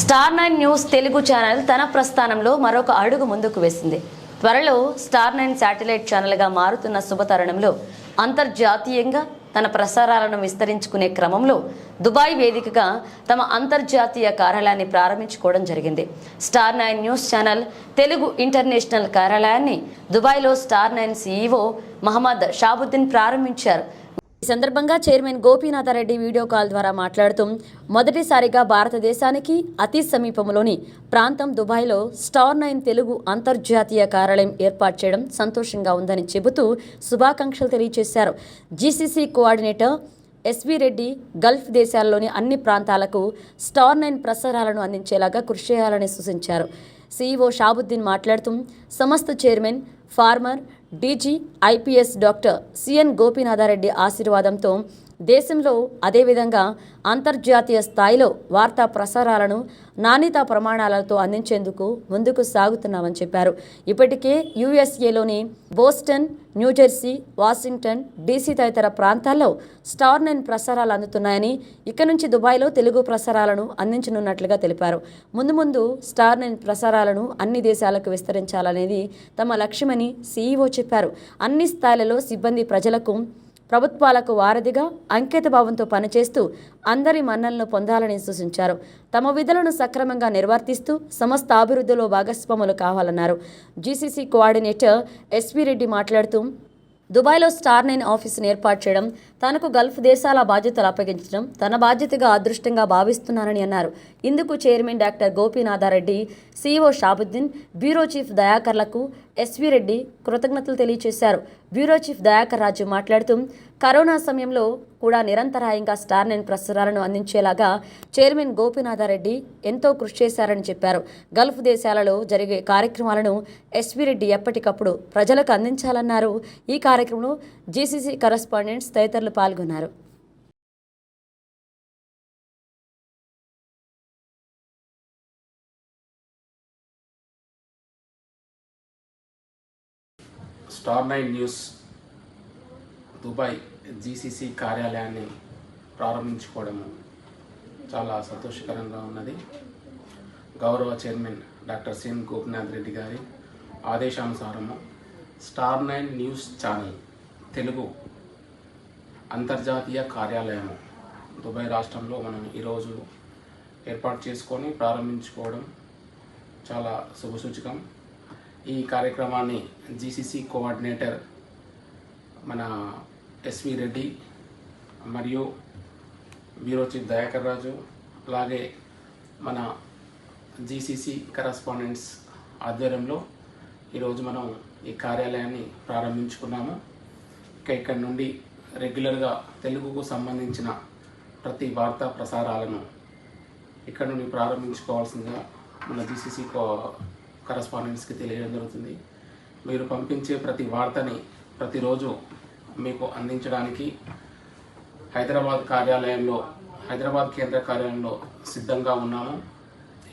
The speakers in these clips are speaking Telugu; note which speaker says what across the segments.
Speaker 1: Star Nine News Telugu channel తన ప్రస్థానంలో మరొక అడుగు ముందుకు వేసింది. త్వరలో స్టార్ నైన్ శాటిలైట్ ఛానల్గా మారుతున్న శుభతరుణంలో అంతర్జాతీయంగా తన ప్రసారాలను విస్తరించుకునే క్రమంలో దుబాయ్ వేదికగా తమ అంతర్జాతీయ కార్యాలయాన్ని ప్రారంభించుకోవడం జరిగింది. Star Nine News channel Telugu international కార్యాలయాన్ని దుబాయ్లో Star Nine CEO Mohammed Shabuddin ప్రారంభించారు. ఈ సందర్భంగా చైర్మన్ గోపీనాథారెడ్డి వీడియో కాల్ ద్వారా మాట్లాడుతూ మొదటిసారిగా భారతదేశానికి అతి సమీపంలోని ప్రాంతం దుబాయ్లో స్టార్ నైన్ తెలుగు అంతర్జాతీయ కార్యాలయం ఏర్పాటు చేయడం సంతోషంగా ఉందని చెబుతూ శుభాకాంక్షలు తెలియజేశారు. GCC coordinator S V Reddy Gulf దేశాల్లోని అన్ని ప్రాంతాలకు స్టార్ నైన్ ప్రసారాలను అందించేలాగా కృషి చేయాలని సూచించారు. సీఈఓ షాబుద్దీన్ మాట్లాడుతూ సంస్థ chairman former DG IPS doctor CN Gopinathareddy ఆశీర్వాదంతో దేశంలో అదేవిధంగా అంతర్జాతీయ స్థాయిలో వార్తా ప్రసారాలను నాణ్యతా ప్రమాణాలతో అందించేందుకు ముందుకు సాగుతున్నామని చెప్పారు. ఇప్పటికే యుఎస్ఏలోని Boston New Jersey Washington DC తదితర ప్రాంతాల్లో స్టార్ నైన్ ప్రసారాలు అందుతున్నాయని ఇక నుంచి దుబాయ్లో తెలుగు ప్రసారాలను అందించనున్నట్లుగా తెలిపారు. ముందు ముందు స్టార్ నైన్ ప్రసారాలను అన్ని దేశాలకు విస్తరించాలనేది తమ లక్ష్యమని సీఈఓ చెప్పారు. అన్ని స్థాయిలలో సిబ్బంది ప్రజలకు ప్రభుత్వాలకు వారధిగా అంకితభావంతో పనిచేస్తూ అందరి మన్నలను పొందాలని సూచించారు. తమ విధులను సక్రమంగా నిర్వర్తిస్తూ సమస్త అభివృద్ధిలో భాగస్వాములు కావాలన్నారు. జీసీసీ కోఆర్డినేటర్ ఎస్పీ రెడ్డి మాట్లాడుతూ దుబాయ్లో స్టార్ నైన్ ఆఫీసును ఏర్పాటు చేయడం తనకు గల్ఫ్ దేశాల బాధ్యతలు అప్పగించడం తన బాధ్యతగా అదృష్టంగా భావిస్తున్నానని అన్నారు. ఇందుకు chairman doctor Gopinathareddy CEO Shabuddin bureau chief దయాకర్లకు SV Reddy కృతజ్ఞతలు తెలియజేశారు. బ్యూరో చీఫ్ దయాకర్ రాజు మాట్లాడుతూ కరోనా సమయంలో కూడా నిరంతరాయంగా స్టార్ నైన్ ప్రసారాలను అందించేలాగా చైర్మన్ గోపీనాథారెడ్డి ఎంతో కృషి చేశారని చెప్పారు. గల్ఫ్ దేశాలలో జరిగే కార్యక్రమాలను ఎస్వి రెడ్డి ఎప్పటికప్పుడు ప్రజలకు అందించాలన్నారు. ఈ కార్యక్రమంలో జీసీసీ కరస్పాండెంట్స్ తదితరులు పాల్గొన్నారు
Speaker 2: Star Nine News Dubai GCC కార్యాలయాన్ని ప్రారంభించుకోవడము చాలా సంతోషకరంగా ఉన్నది. గౌరవ chairman doctor C N Gopinath Reddy గారి ఆదేశానుసారము Star Nine News channel Telugu అంతర్జాతీయ కార్యాలయము దుబాయ్ రాష్ట్రంలో మనం ఈరోజు ఏర్పాటు చేసుకొని ప్రారంభించుకోవడం చాలా శుభసూచకం. ఈ కార్యక్రమాన్ని జీసీసీ కోఆర్డినేటర్ మన ఎస్వి రెడ్డి మరియు బ్యూరో చీఫ్ దయాకర్ రాజు అలాగే మన జీసీసీ కరస్పాండెంట్స్ ఆధ్వర్యంలో ఈరోజు మనం ఈ కార్యాలయాన్ని ప్రారంభించుకున్నాము. ఇక ఇక్కడ నుండి రెగ్యులర్గా తెలుగుకు సంబంధించిన ప్రతి వార్తా ప్రసారాలను ఇక్కడ నుండి ప్రారంభించుకోవాల్సిందిగా మన జీసీసీ కో కరస్పాండెంట్స్కి తెలియడం జరుగుతుంది. మీరు పంపించే ప్రతి వార్తని ప్రతిరోజు మీకు అందించడానికి హైదరాబాద్ కార్యాలయంలో హైదరాబాద్ కేంద్ర కార్యాలయంలో సిద్ధంగా ఉన్నాము.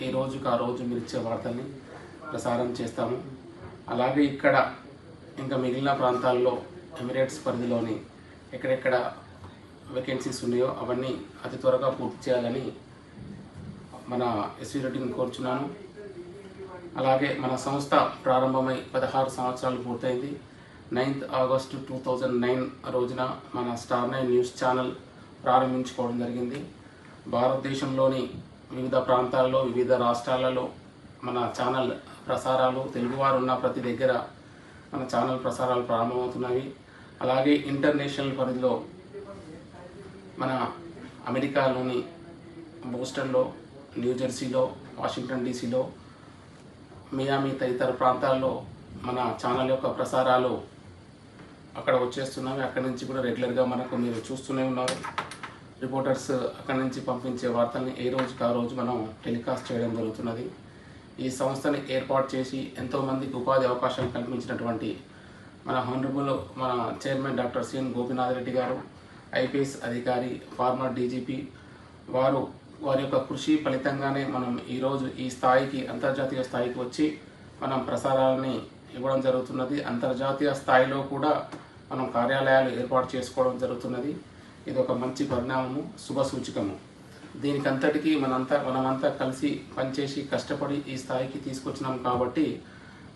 Speaker 2: ఈ రోజుకి ఆ రోజు మీరు ఇచ్చే వార్తల్ని ప్రసారం చేస్తాము. అలాగే ఇక్కడ ఇంకా మిగిలిన ప్రాంతాల్లో ఎమిరేట్స్ పరిధిలోని ఎక్కడెక్కడ వేకెన్సీస్ ఉన్నాయో అవన్నీ అతి త్వరగా పూర్తి చేయాలని మన ఎస్వి రెడ్డిని కోరుచున్నాను. అలాగే మన సంస్థ ప్రారంభమై పదహారు సంవత్సరాలు పూర్తయింది. Ninth August two thousand nine రోజున మన స్టార్ నైన్ న్యూస్ ఛానల్ ప్రారంభించుకోవడం జరిగింది. భారతదేశంలోని వివిధ ప్రాంతాల్లో వివిధ రాష్ట్రాలలో మన ఛానల్ ప్రసారాలు తెలుగువారు ఉన్న ప్రతి దగ్గర మన ఛానల్ ప్రసారాలు ప్రారంభమవుతున్నవి అలాగే ఇంటర్నేషనల్ పరిధిలో మన అమెరికాలోని బోస్టన్లో న్యూజెర్సీలో వాషింగ్టన్ డీసీలో మియామి తదితర ప్రాంతాల్లో మన ఛానల్ యొక్క ప్రసారాలు అక్కడ వచ్చేస్తున్నాయి. అక్కడి నుంచి కూడా రెగ్యులర్గా మనకు మీరు చూస్తూనే ఉన్నారు. రిపోర్టర్స్ అక్కడి నుంచి పంపించే వార్తల్ని ఏ రోజుకి ఆ రోజు మనం టెలికాస్ట్ చేయడం జరుగుతున్నది. ఈ సంస్థని ఏర్పాటు చేసి ఎంతోమందికి ఉపాధి అవకాశాలు కల్పించినటువంటి మన హానరబుల్ మన chairman doctor C N Gopinath Reddy garu IPS అధికారి ఫార్మర్ డీజీపీ వారు వారి యొక్క కృషి ఫలితంగానే మనం ఈరోజు ఈ స్థాయికి అంతర్జాతీయ స్థాయికి వచ్చి మనం ప్రసారాలని ఇవ్వడం జరుగుతున్నది. అంతర్జాతీయ స్థాయిలో కూడా మనం కార్యాలయాలు ఏర్పాటు చేసుకోవడం జరుగుతున్నది. ఇది ఒక మంచి పరిణామము శుభ సూచకము. దీనికంతటికీ మనంతా మనమంతా కలిసి పనిచేసి కష్టపడి ఈ స్థాయికి తీసుకొచ్చినాం కాబట్టి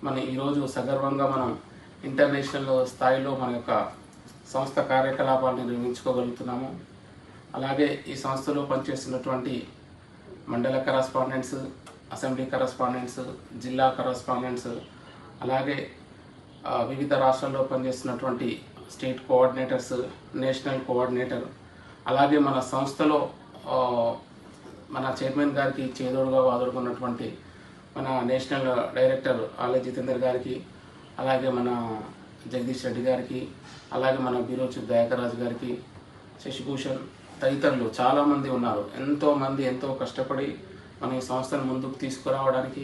Speaker 2: మన ఈరోజు సగర్వంగా మనం ఇంటర్నేషనల్ స్థాయిలో మన యొక్క సంస్థ కార్యకలాపాలను నిర్వహించుకోగలుగుతున్నాము అలాగే ఈ సంస్థలో పనిచేస్తున్నటువంటి మండల కరస్పాండెంట్స్ అసెంబ్లీ కరస్పాండెంట్స్ జిల్లా కరస్పాండెంట్స్ అలాగే వివిధ రాష్ట్రాల్లో పనిచేస్తున్నటువంటి స్టేట్ కోఆర్డినేటర్స్ నేషనల్ కోఆర్డినేటర్ అలాగే మన సంస్థలో మన చైర్మన్ గారికి చేదోడుగా వాదుడుకున్నటువంటి మన నేషనల్ డైరెక్టర్ ఆలయ జితేందర్ గారికి అలాగే మన జగదీష్ రెడ్డి గారికి అలాగే మన బీరోజు దయాకరాజు గారికి శశిభూషణ్ తదితరులు చాలామంది ఉన్నారు. ఎంతోమంది ఎంతో కష్టపడి మన ఈ సంస్థను ముందుకు తీసుకురావడానికి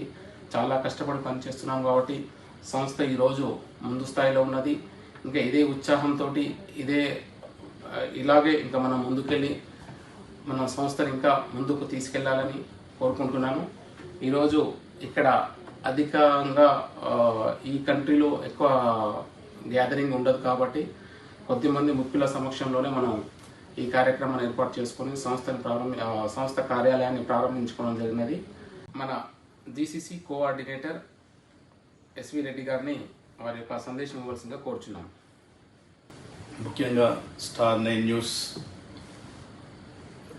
Speaker 2: చాలా కష్టపడి పనిచేస్తున్నాం కాబట్టి సంస్థ ఈరోజు ముందు స్థాయిలో ఉన్నది. ఇంకా ఇదే ఉత్సాహంతో ఇదే ఇలాగే ఇంకా మనం ముందుకెళ్ళి మన సంస్థను ఇంకా ముందుకు తీసుకెళ్ళాలని కోరుకుంటున్నాను. ఈరోజు ఇక్కడ అధికంగా ఈ కంట్రీలో ఎక్కువ గ్యాదరింగ్ ఉండదు కాబట్టి కొద్దిమంది ముఖ్యుల సమక్షంలోనే మనం ఈ కార్యక్రమాన్ని ఏర్పాటు చేసుకొని సంస్థను ప్రారంభ సంస్థ కార్యాలయాన్ని ప్రారంభించుకోవడం జరిగినది. మన జీసీసీ కోఆర్డినేటర్ ఎస్వి రెడ్డి గారిని వారి యొక్క సందేశం ఇవ్వాల్సిందిగా కోరుచున్నాం.
Speaker 3: ముఖ్యంగా Star Nine News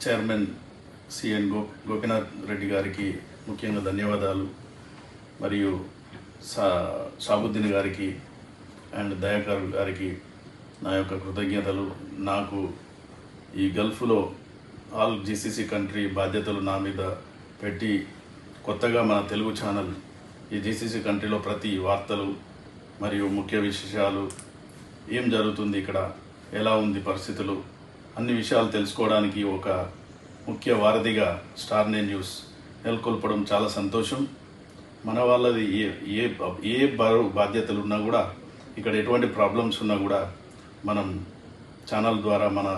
Speaker 3: chairman C N Go Gopinath Reddy గారికి ముఖ్యంగా ధన్యవాదాలు. మరియు సా షాబుద్దీన్ గారికి అండ్ దయాకర్ గారికి నా యొక్క కృతజ్ఞతలు. నాకు ఈ గల్ఫ్లో ఆల్ జీసీసీ కంట్రీ బాధ్యతలు నా మీద పెట్టి కొత్తగా మన తెలుగు ఛానల్ ఈ జీసీసీ కంట్రీలో ప్రతి వార్తలు మరియు ముఖ్య విశేషాలు ఏం జరుగుతుంది ఇక్కడ ఎలా ఉంది పరిస్థితులు అన్ని విషయాలు తెలుసుకోవడానికి ఒక ముఖ్య వారధిగా స్టార్ నే న్యూస్ నెలకొల్పడం చాలా సంతోషం. మన వాళ్ళది ఏ ఏ ఏ బరువు బాధ్యతలు ఉన్నా కూడా ఇక్కడ ఎటువంటి ప్రాబ్లమ్స్ ఉన్నా కూడా మనం ఛానల్ ద్వారా మన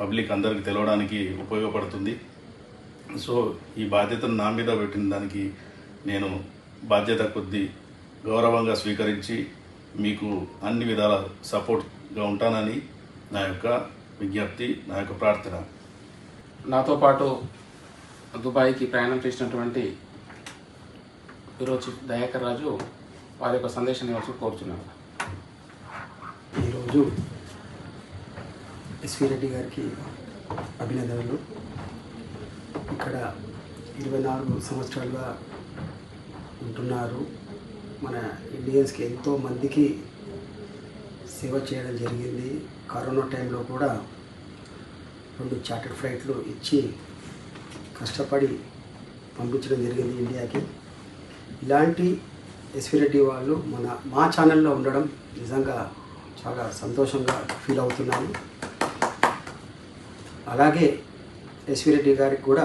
Speaker 3: పబ్లిక్ అందరికి తెలవడానికి ఉపయోగపడుతుంది. సో ఈ బాధ్యతను నా మీద పెట్టిన దానికి నేను బాధ్యత కొద్దీ గౌరవంగా స్వీకరించి మీకు అన్ని విధాల సపోర్ట్గా ఉంటానని నా యొక్క విజ్ఞప్తి నా యొక్క ప్రార్థన.
Speaker 2: నాతో పాటు దుబాయ్కి ప్రయాణం చేసినటువంటి ఈరోజు దయాకర్ రాజు వారి యొక్క సందేశం ఇవ్వాల్సి కోరుచున్నాను
Speaker 4: ఈరోజు ఎస్వి రెడ్డి గారికి అభినందనలు. ఇక్కడ ఇరవై నాలుగు సంవత్సరాలుగా ఉంటున్నారు. మన ఇండియన్స్కి ఎంతో మందికి సేవ చేయడం జరిగింది. కరోనా టైంలో కూడా రెండు చార్టెడ్ ఫ్లైట్లు ఇచ్చి కష్టపడి పంపించడం జరిగింది ఇండియాకి. ఇలాంటి ఎస్వి రెడ్డి వాళ్ళు మన మా ఛానల్లో ఉండడం నిజంగా చాలా సంతోషంగా ఫీల్ అవుతున్నాను. అలాగే ఎస్వి రెడ్డి గారికి కూడా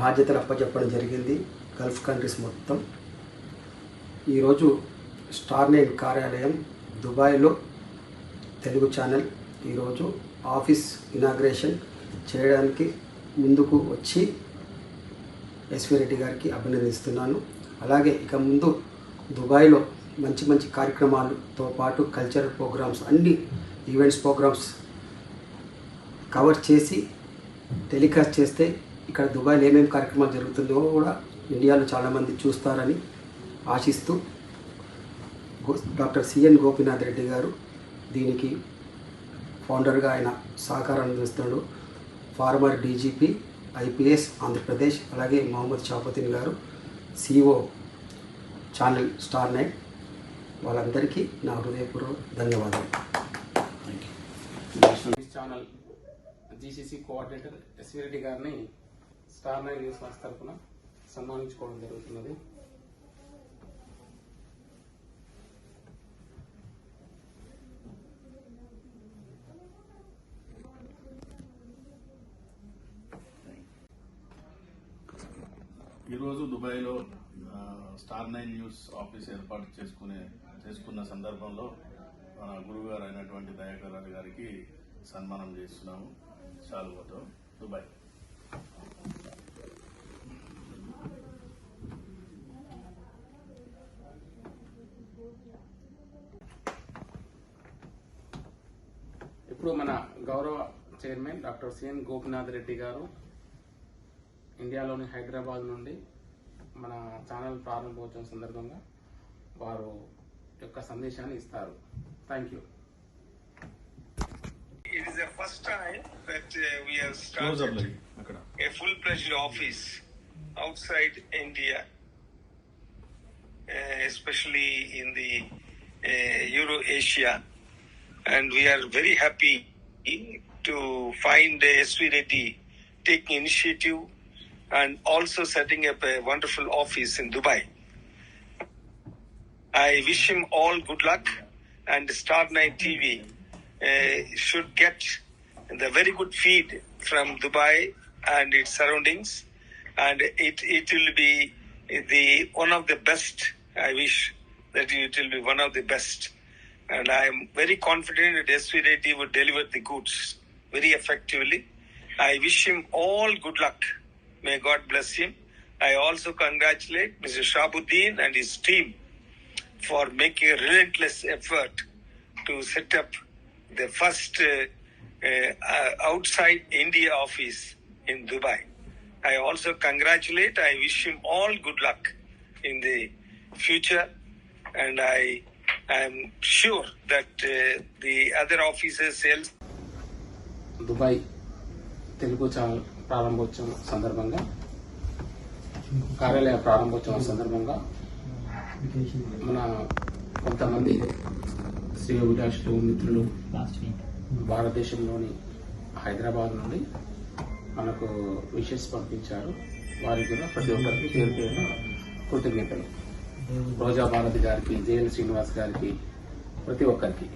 Speaker 4: బాధ్యతలు అప్పచెప్పడం జరిగింది. గల్ఫ్ కంట్రీస్ మొత్తం. ఈరోజు స్టార్ నైన్ కార్యాలయం దుబాయ్లో తెలుగు ఛానల్. ఈరోజు ఆఫీస్ ఇనాగ్రేషన్ చేయడానికి ముందుకు వచ్చి ఎస్వి రెడ్డి గారికి అభినందిస్తున్నాను. అలాగే ఇక ముందు దుబాయ్లో మంచి మంచి కార్యక్రమాలతో పాటు కల్చరల్ ప్రోగ్రామ్స్ అన్ని ఈవెంట్స్ ప్రోగ్రామ్స్ కవర్ చేసి టెలికాస్ట్ చేస్తే ఇక్కడ దుబాయ్లో ఏమేమి కార్యక్రమాలు జరుగుతుందో కూడా ఇండియాలో చాలామంది చూస్తారని ఆశిస్తూ డాక్టర్ సిఎన్ గోపీనాథ్ రెడ్డి గారు దీనికి ఫౌండర్గా ఆయన సహకారం అందిస్తున్నాడు. ఫార్మర్ డీజీపీ ఐపీఎస్ ఆంధ్రప్రదేశ్ అలాగే మహమ్మద్ షాఫుద్దీన్ గారు సిఓ ఛానల్ స్టార్ నైన్. వాళ్ళందరికీ నా హృదయపూర్వక ధన్యవాదాలు.
Speaker 2: Channel GCC coordinator S V Reddy గారిని స్టార్ నైన్ న్యూస్ సంస్థ తరఫున సన్మానించుకోవడం జరుగుతున్నది
Speaker 3: ఈరోజు దుబాయ్లో స్టార్ నైన్ న్యూస్ ఆఫీస్ ఏర్పాటు చేసుకునే చేసుకున్న సందర్భంలో మన గురుగారు అయినటువంటి దయాకర్ రాజు గారికి సన్మానం చేస్తున్నాము. శాలువతో దుబాయ్.
Speaker 2: ఇప్పుడు మన గౌరవ chairman doctor C N Gopinath Reddy garu ఇండియాలోని హైదరాబాద్ నుండి మన ఛానల్ ప్రారంభోత్సవం సందర్భంగా వారు యొక్క సందేశాన్ని ఇస్తారు thank you
Speaker 5: It is the first time that uh, we have
Speaker 3: close up
Speaker 5: started
Speaker 3: అక్కడ
Speaker 5: a full-fledged office outside India, uh, especially in the uh, Euro Asia, and we are very happy to find uh, SV Reddy taking initiative and also setting up a wonderful office in Dubai. I wish him all good luck, and Star Night TV uh, should get the very good feed from Dubai and its surroundings, and it it will be the one of the best. I wish that it will be one of the best, and I am very confident that SV Reddy would deliver the goods very effectively. I wish him all good luck. May God bless him. I also congratulate Mr. Shabuddin and his team for making a relentless effort to set up the first uh, uh, uh, outside India office in Dubai. I also congratulate, I wish him all good luck in the future, and I am sure that uh, the other offices else.
Speaker 2: Dubai, Telugu. ప్రారంభోత్సవం సందర్భంగా కార్యాలయ ప్రారంభోత్సవం సందర్భంగా మన కొంతమంది శ్రీ అభిలాషులు మిత్రులు భారతదేశంలోని హైదరాబాద్ నుండి మనకు విషెస్ పంపించారు. వారికి కూడా ప్రతి ఒక్కరికి పేరు పేరున కృతజ్ఞతలు. రోజా భారతి గారికి జేఎల్ శ్రీనివాస్ గారికి ప్రతి ఒక్కరికి.